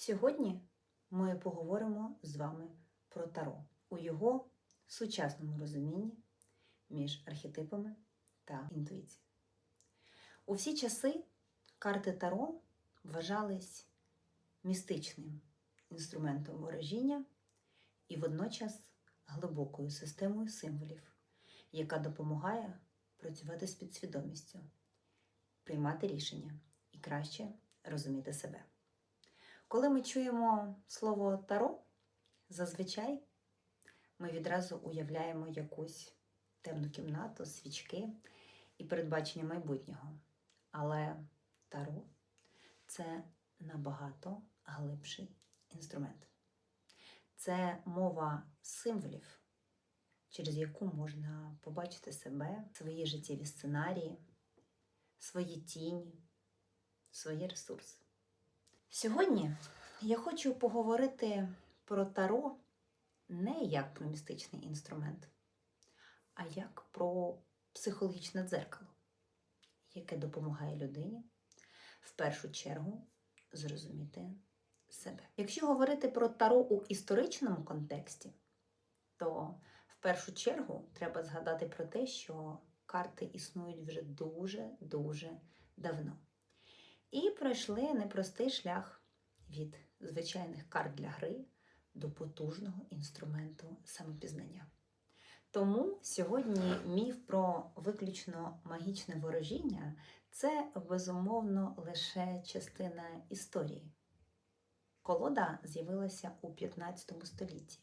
Сьогодні ми поговоримо з вами про Таро у його сучасному розумінні між архетипами та інтуїцією. У всі часи карти Таро вважались містичним інструментом ворожіння і водночас глибокою системою символів, яка допомагає працювати з підсвідомістю, приймати рішення і краще розуміти себе. Коли ми чуємо слово таро, зазвичай ми відразу уявляємо якусь темну кімнату, свічки і передбачення майбутнього. Але таро це набагато глибший інструмент. Це мова символів, через яку можна побачити себе, свої життєві сценарії, свої тіні, свої ресурси. Сьогодні я хочу поговорити про таро не як про містичний інструмент, а як про психологічне дзеркало, яке допомагає людині в першу чергу зрозуміти себе. Якщо говорити про таро у історичному контексті, то в першу чергу треба згадати про те, що карти існують вже дуже-дуже давно. І пройшли непростий шлях від звичайних карт для гри до потужного інструменту самопізнання. Тому сьогодні міф про виключно магічне ворожіння це безумовно лише частина історії. Колода з'явилася у 15 столітті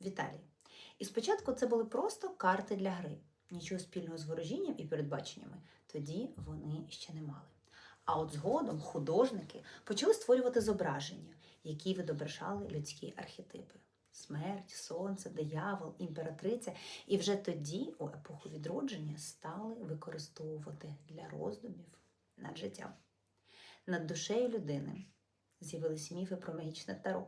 в Італії. І спочатку це були просто карти для гри, нічого спільного з ворожінням і передбаченнями. Тоді вони ще не мали. А от згодом художники почали створювати зображення, які відображали людські архетипи: смерть, сонце, диявол, імператриця. І вже тоді, у епоху відродження, стали використовувати для роздумів над життям. Над душею людини з'явились міфи про магічне таро.